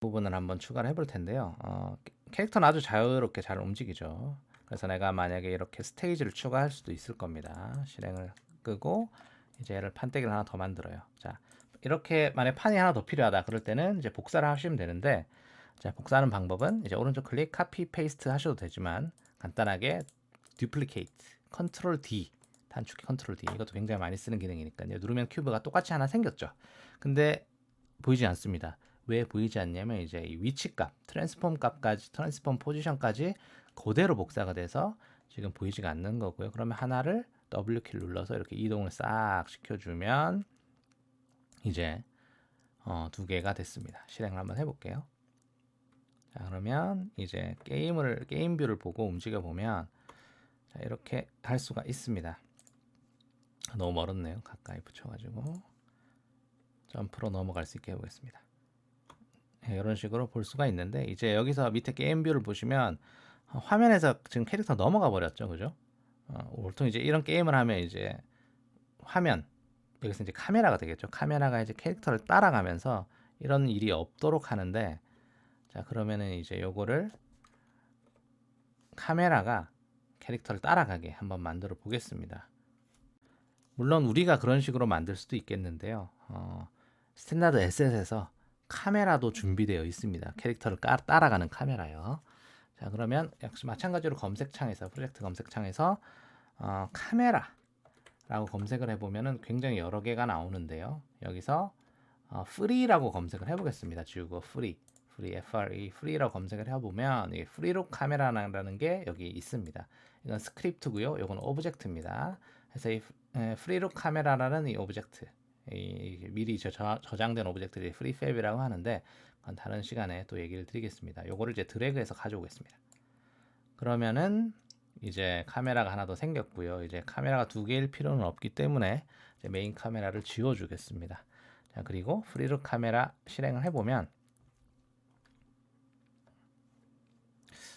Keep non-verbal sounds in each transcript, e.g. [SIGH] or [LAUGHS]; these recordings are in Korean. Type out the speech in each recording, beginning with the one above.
부분을 한번 추가를 해볼 텐데요. 어, 캐릭터는 아주 자유롭게 잘 움직이죠. 그래서 내가 만약에 이렇게 스테이지를 추가할 수도 있을 겁니다. 실행을 끄고 이제 얘를 판때기를 하나 더 만들어요. 자, 이렇게 만약 판이 하나 더 필요하다 그럴 때는 이제 복사를 하시면 되는데 자, 복사하는 방법은 이제 오른쪽 클릭 카피 페이스트 하셔도 되지만 간단하게 duplicate 컨트롤 D 단축키 컨트롤 D 이것도 굉장히 많이 쓰는 기능이니까요. 누르면 큐브가 똑같이 하나 생겼죠. 근데 보이지 않습니다. 왜 보이지 않냐면 이제 이 위치 값, 트랜스폼 값까지, 트랜스폼 포지션까지 그대로 복사가 돼서 지금 보이지가 않는 거고요. 그러면 하나를 W 키를 눌러서 이렇게 이동을 싹 시켜주면 이제 어, 두 개가 됐습니다. 실행을 한번 해볼게요. 자, 그러면 이제 게임을 게임 뷰를 보고 움직여 보면 자, 이렇게 할 수가 있습니다. 너무 멀었네요. 가까이 붙여가지고 점프로 넘어갈 수 있게 해보겠습니다. 네, 이런 식으로 볼 수가 있는데 이제 여기서 밑에 게임 뷰를 보시면 어, 화면에서 지금 캐릭터 넘어가 버렸죠, 그죠? 어, 보통 이제 이런 게임을 하면 이제 화면 여기서 이제 카메라가 되겠죠. 카메라가 이제 캐릭터를 따라가면서 이런 일이 없도록 하는데 자 그러면은 이제 요거를 카메라가 캐릭터를 따라가게 한번 만들어 보겠습니다. 물론 우리가 그런 식으로 만들 수도 있겠는데요. 어, 스탠다드 에셋에서 카메라도 준비되어 있습니다. 캐릭터를 따, 따라가는 카메라요. 자 그러면 역시 마찬가지로 검색창에서 프로젝트 검색창에서 어, 카메라라고 검색을 해보면은 굉장히 여러 개가 나오는데요. 여기서 어, free라고 검색을 해보겠습니다. 지우고 free, free, free, free라고 검색을 해보면 이 프리로 카메라라는 게 여기 있습니다. 이건 스크립트고요. 이건 오브젝트입니다. 그래서 이 프리로 카메라라는 이 오브젝트 이 미리 저, 저장된 오브젝트들이 프리팹이라고 하는데 그건 다른 시간에 또 얘기를 드리겠습니다. 요거를 이제 드래그해서 가져오겠습니다. 그러면은 이제 카메라가 하나 더 생겼고요. 이제 카메라가 두 개일 필요는 없기 때문에 메인 카메라를 지워주겠습니다. 자 그리고 프리로 카메라 실행을 해보면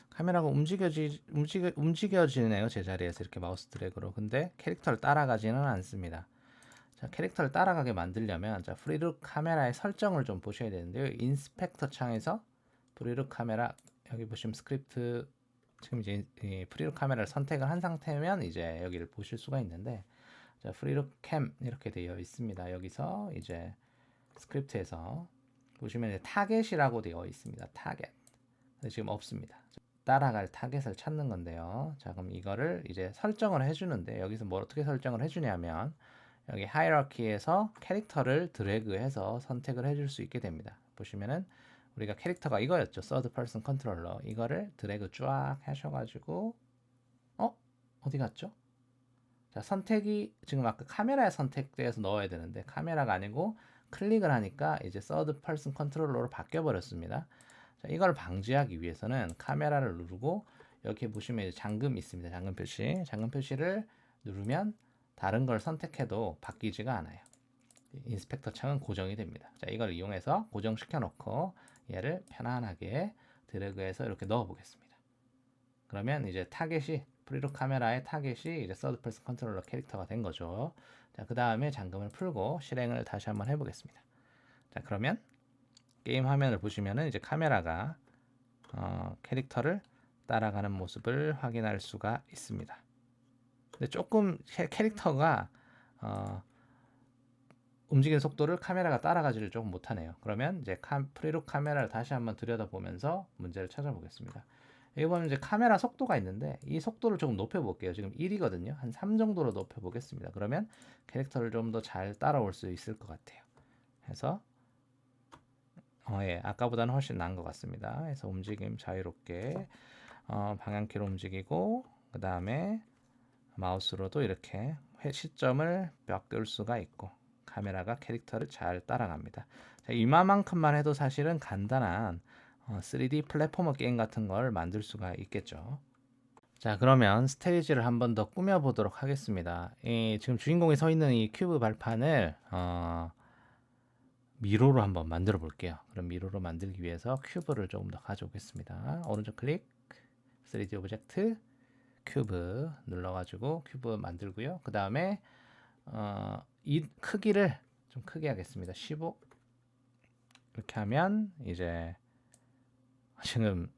카메라가 움직여지 움직여 움직여지네요 제 자리에서 이렇게 마우스 드래그로 근데 캐릭터를 따라가지는 않습니다. 자, 캐릭터를 따라가게 만들려면 자, 프리룩 카메라의 설정을 좀 보셔야 되는데요. 인스펙터 창에서 프리룩 카메라 여기 보시면 스크립트 지금 이제 이 프리룩 카메라를 선택을 한 상태면 이제 여기를 보실 수가 있는데 자, 프리룩 캠 이렇게 되어 있습니다. 여기서 이제 스크립트에서 보시면 타겟이라고 되어 있습니다. 타겟. 지금 없습니다. 따라갈 타겟을 찾는 건데요. 자, 그럼 이거를 이제 설정을 해주는데 여기서 뭘 어떻게 설정을 해주냐면 여기 하이라키에서 캐릭터를 드래그해서 선택을 해줄 수 있게 됩니다. 보시면은 우리가 캐릭터가 이거였죠. 서드 퍼슨 컨트롤러. 이거를 드래그 쫙 하셔가지고 어? 어디 갔죠? 자 선택이 지금 아까 카메라에 선택돼서 넣어야 되는데 카메라가 아니고 클릭을 하니까 이제 서드 퍼슨 컨트롤러로 바뀌어 버렸습니다. 자 이걸 방지하기 위해서는 카메라를 누르고 여기 보시면 이제 잠금 있습니다. 잠금 표시. 잠금 표시를 누르면 다른 걸 선택해도 바뀌지가 않아요. 인스펙터 창은 고정이 됩니다. 자, 이걸 이용해서 고정시켜 놓고 얘를 편안하게 드래그해서 이렇게 넣어 보겠습니다. 그러면 이제 타겟이 프리로 카메라의 타겟이 이제 서드 퍼슨 컨트롤러 캐릭터가 된 거죠. 자, 그 다음에 잠금을 풀고 실행을 다시 한번 해보겠습니다. 자, 그러면 게임 화면을 보시면은 이제 카메라가 어, 캐릭터를 따라가는 모습을 확인할 수가 있습니다. 근데 조금 캐릭터가 어, 움직이는 속도를 카메라가 따라가지를 조금 못하네요. 그러면 이제 카, 프리룩 카메라를 다시 한번 들여다보면서 문제를 찾아보겠습니다. 여기 보면 이제 카메라 속도가 있는데 이 속도를 조금 높여볼게요. 지금 1이거든요. 한 3 정도로 높여보겠습니다. 그러면 캐릭터를 좀 더 잘 따라올 수 있을 것 같아요. 그래서 어, 예, 아까보다는 훨씬 나은 것 같습니다. 그래서 움직임 자유롭게 어, 방향키로 움직이고 그 다음에 마우스로도 이렇게 시점을 바꿀 수가 있고 카메라가 캐릭터를 잘 따라갑니다. 자, 이만큼만 해도 사실은 간단한 3D 어, 플랫포머 게임 같은 걸 만들 수가 있겠죠. 자 그러면 스테이지를 한 번 더 꾸며 보도록 하겠습니다. 이, 지금 주인공이 서 있는 이 큐브 발판을 어, 미로로 한번 만들어 볼게요. 그럼 미로로 만들기 위해서 큐브를 조금 더 가져오겠습니다. 오른쪽 클릭, 3D 오브젝트, 큐브 눌러가지고 큐브 만들고요. 그 다음에 어, 이 크기를 좀 크게 하겠습니다. 15 이렇게 하면 이제 [LAUGHS] 지금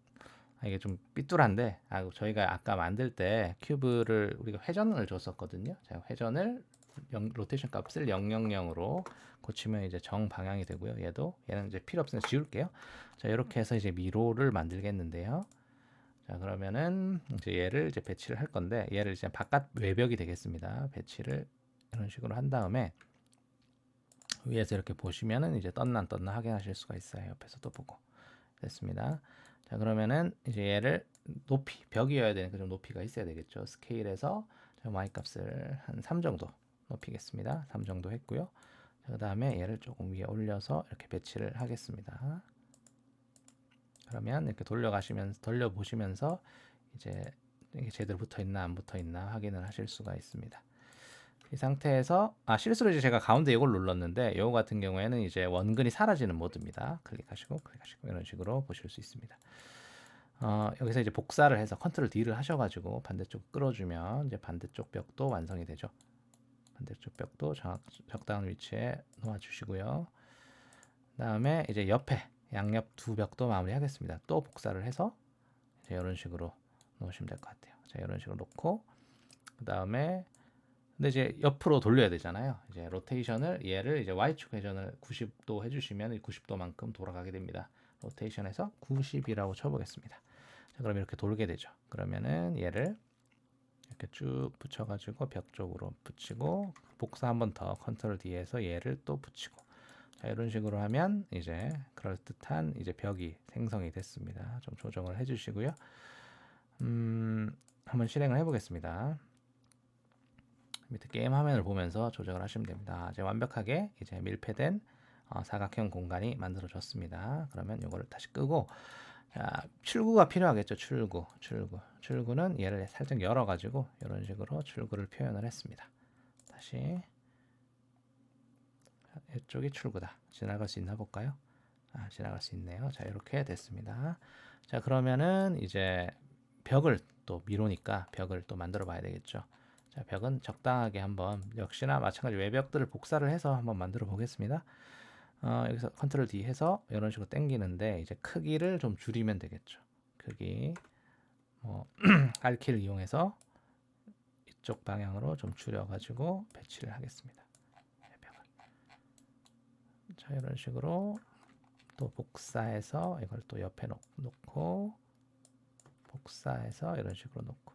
아, 이게 좀 삐뚤한데 아, 저희가 아까 만들 때 큐브를 우리가 회전을 줬었거든요. 자, 회전을 영, 로테이션 값을 000으로 고치면 이제 정 방향이 되고요. 얘도 얘는 이제 필요 없으면 지울게요. 자, 이렇게 해서 이제 미로를 만들겠는데요. 자, 그러면은 이제 얘를 이제 배치를 할 건데 얘를 이제 바깥 외벽이 되겠습니다. 배치를 이런 식으로 한 다음에 위에서 이렇게 보시면은 이제 떴나 안 떴나 확인하실 수가 있어요. 옆에서도 보고 됐습니다. 자 그러면은 이제 얘를 높이 벽이어야 되니까 좀 높이가 있어야 되겠죠. 스케일에서 y 값을 한 3 정도 높이겠습니다. 3 정도 했고요. 그 다음에 얘를 조금 위에 올려서 이렇게 배치를 하겠습니다. 그러면 이렇게 돌려가시면서 돌려 보시면서 이제 이게 제대로 붙어 있나 안 붙어 있나 확인을 하실 수가 있습니다. 이 상태에서 아 실수로 이제 제가 가운데 이걸 눌렀는데 이거 같은 경우에는 이제 원근이 사라지는 모드입니다. 클릭하시고 클릭하시고 이런 식으로 보실 수 있습니다. 어, 여기서 이제 복사를 해서 컨트롤 D를 하셔가지고 반대쪽 끌어주면 이제 반대쪽 벽도 완성이 되죠. 반대쪽 벽도 적, 적당한 위치에 놓아주시고요. 다음에 이제 옆에 양옆 두 벽도 마무리하겠습니다. 또 복사를 해서 이런 식으로 놓으시면 될 것 같아요. 자 이런 식으로 놓고 그 다음에 근데 이제 옆으로 돌려야 되잖아요. 이제 로테이션을 얘를 이제 y축 회전을 90도 해주시면 90도만큼 돌아가게 됩니다. 로테이션에서 90이라고 쳐보겠습니다. 자, 그럼 이렇게 돌게 되죠. 그러면은 얘를 이렇게 쭉 붙여가지고 벽 쪽으로 붙이고 복사 한 번 더 컨트롤 D에서 얘를 또 붙이고 자, 이런 식으로 하면 이제 그럴 듯한 이제 벽이 생성이 됐습니다. 좀 조정을 해주시고요. 음, 한번 실행을 해보겠습니다. 밑에 게임 화면을 보면서 조정을 하시면 됩니다. 이제 완벽하게 이제 밀폐된 어, 사각형 공간이 만들어졌습니다. 그러면 이거를 다시 끄고 자, 출구가 필요하겠죠. 출구, 출구, 출구는 얘를 살짝 열어가지고 이런 식으로 출구를 표현을 했습니다. 다시 자, 이쪽이 출구다. 지나갈 수 있나 볼까요? 아, 지나갈 수 있네요. 자, 이렇게 됐습니다. 자, 그러면은 이제 벽을 또 미로니까 벽을 또 만들어 봐야 되겠죠. 자, 벽은 적당하게 한번 역시나 마찬가지 외벽들을 복사를 해서 한번 만들어 보겠습니다. 어, 여기서 컨트롤 D 해서 이런 식으로 당기는데 이제 크기를 좀 줄이면 되겠죠. 크기 뭐 [CLEARS THROAT] 알키를 이용해서 이쪽 방향으로 좀 줄여 가지고 배치를 하겠습니다. 자 이런 식으로 또 복사해서 이걸 또 옆에 놓고 복사해서 이런 식으로 놓고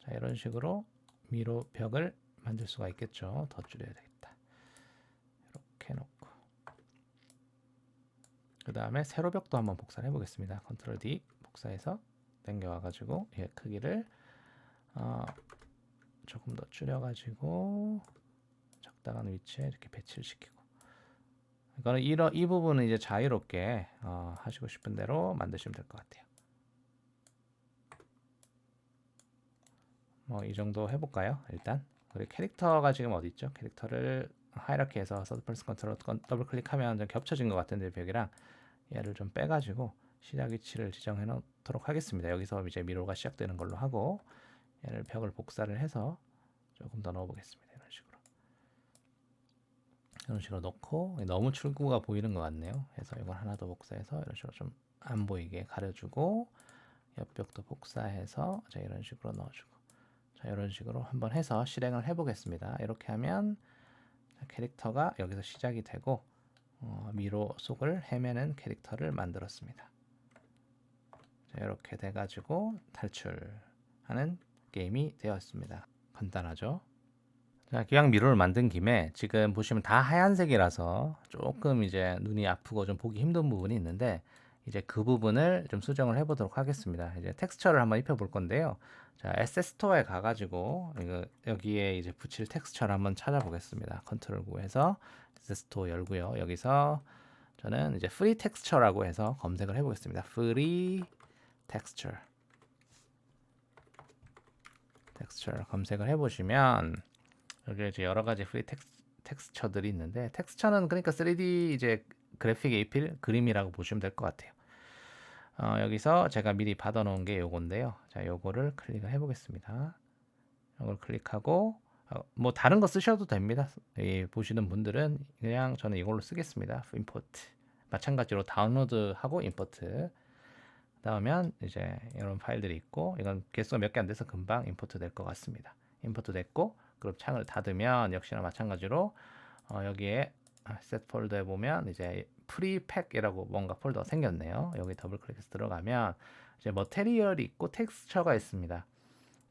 자 이런 식으로 미로 벽을 만들 수가 있겠죠. 더 줄여야 되겠다. 이렇게 놓고 그 다음에 세로 벽도 한번 복사를 해보겠습니다. 컨트롤 D 복사해서 당겨와 가지고 얘 크기를 어, 조금 더 줄여 가지고 적당한 위치에 이렇게 배치를 시키고 이거는 이러, 이 부분은 이제 자유롭게 어, 하시고 싶은 대로 만드시면 될 것 같아요. 뭐 이 정도 해볼까요? 일단 그리고 캐릭터가 지금 어디 있죠? 캐릭터를 하이라키에서 서드 퍼슨 컨트롤 더블 클릭하면 좀 겹쳐진 것 같은데 벽이랑 얘를 좀 빼가지고 시작 위치를 지정해 놓도록 하겠습니다. 여기서 이제 미로가 시작되는 걸로 하고 얘를 벽을 복사를 해서 조금 더 넣어보겠습니다. 이런 식으로 넣고 너무 출구가 보이는 것 같네요. 그래서 이걸 하나 더 복사해서 이런 식으로 좀 안 보이게 가려주고 옆벽도 복사해서 자 이런 식으로 넣어주고 자 이런 식으로 한번 해서 실행을 해보겠습니다. 이렇게 하면 캐릭터가 여기서 시작이 되고 어, 미로 속을 헤매는 캐릭터를 만들었습니다. 자, 이렇게 돼가지고 탈출하는 게임이 되었습니다. 간단하죠? 자, 기왕 미로를 만든 김에 지금 보시면 다 하얀색이라서 조금 이제 눈이 아프고 좀 보기 힘든 부분이 있는데 이제 그 부분을 좀 수정을 해보도록 하겠습니다. 이제 텍스처를 한번 입혀볼 건데요. 자, SS 스토어에 가가지고 여기에 이제 붙일 텍스처를 한번 찾아보겠습니다. 컨트롤 9에서 SS 스토어 열고요. 여기서 저는 이제 프리 텍스처라고 해서 검색을 해보겠습니다. 프리 텍스처 텍스처 검색을 해보시면 여기 이제 여러 가지 프리 텍스, 텍스처들이 있는데 텍스처는 그러니까 3D 이제 그래픽 API 그림이라고 보시면 될 것 같아요. 어, 여기서 제가 미리 받아놓은 게 요건데요. 자, 요거를 클릭을 해보겠습니다. 이걸 클릭하고 어, 뭐 다른 거 쓰셔도 됩니다. 이, 보시는 분들은 그냥 저는 이걸로 쓰겠습니다. 임포트. 마찬가지로 다운로드하고 임포트. 나오면 이제 이런 파일들이 있고 이건 개수가 몇 개 안 돼서 금방 임포트 될 것 같습니다. 임포트 됐고 그룹 창을 닫으면 역시나 마찬가지로 어, 여기에 셋 폴더에 보면 이제 프리팩이라고 뭔가 폴더가 생겼네요. 여기 더블 클릭해서 들어가면 이제 머테리얼이 있고 텍스처가 있습니다.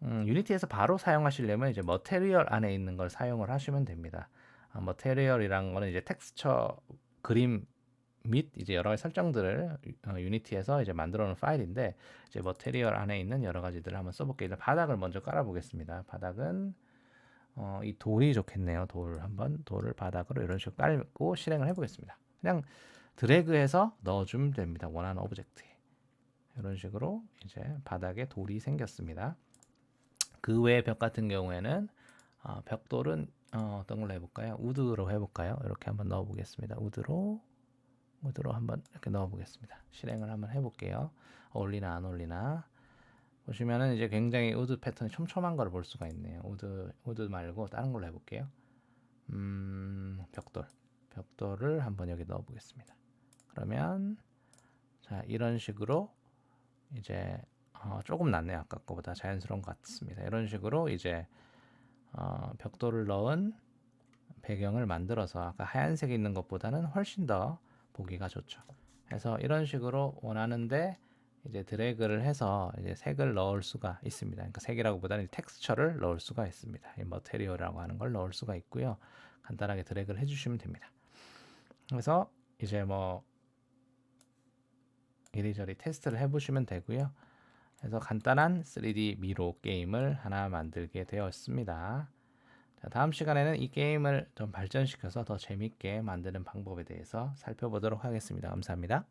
음, 유니티에서 바로 사용하시려면 이제 머테리얼 안에 있는 걸 사용을 하시면 됩니다. 아, 머테리얼이란 거는 이제 텍스처 그림 및 이제 여러 가지 설정들을 어, 유니티에서 이제 만들어 놓은 파일인데 이제 머테리얼 안에 있는 여러 가지들을 한번 써볼게요. 일단 바닥을 먼저 깔아 보겠습니다. 바닥은 어, 이 돌이 좋겠네요. 돌 한번 돌을 바닥으로 이런 식으로 깔고 실행을 해보겠습니다. 그냥 드래그해서 넣어주면 됩니다. 원하는 오브젝트에 이런 식으로 이제 바닥에 돌이 생겼습니다. 그 외의 벽 같은 경우에는 어, 벽돌은 어, 어떤 걸로 해볼까요? 우드로 해볼까요? 이렇게 한번 넣어보겠습니다. 우드로 우드로 한번 이렇게 넣어보겠습니다. 실행을 한번 해볼게요. 어울리나 안 어울리나 보시면은 이제 굉장히 우드 패턴이 촘촘한 걸 볼 수가 있네요. 우드 우드 말고 다른 걸로 해볼게요. 음, 벽돌 벽돌을 한번 여기 넣어보겠습니다. 그러면 자 이런 식으로 이제 어, 조금 낫네요. 아까 거보다 자연스러운 것 같습니다. 이런 식으로 이제 어, 벽돌을 넣은 배경을 만들어서 아까 하얀색이 있는 것보다는 훨씬 더 보기가 좋죠. 그래서 이런 식으로 원하는데 이제 드래그를 해서 이제 색을 넣을 수가 있습니다. 그러니까 색이라고보다는 텍스처를 넣을 수가 있습니다. 이 머테리얼이라고 하는 걸 넣을 수가 있고요. 간단하게 드래그를 해주시면 됩니다. 그래서 이제 뭐 이리저리 테스트를 해보시면 되고요. 그래서 간단한 3D 미로 게임을 하나 만들게 되었습니다. 자, 다음 시간에는 이 게임을 좀 발전시켜서 더 재밌게 만드는 방법에 대해서 살펴보도록 하겠습니다. 감사합니다.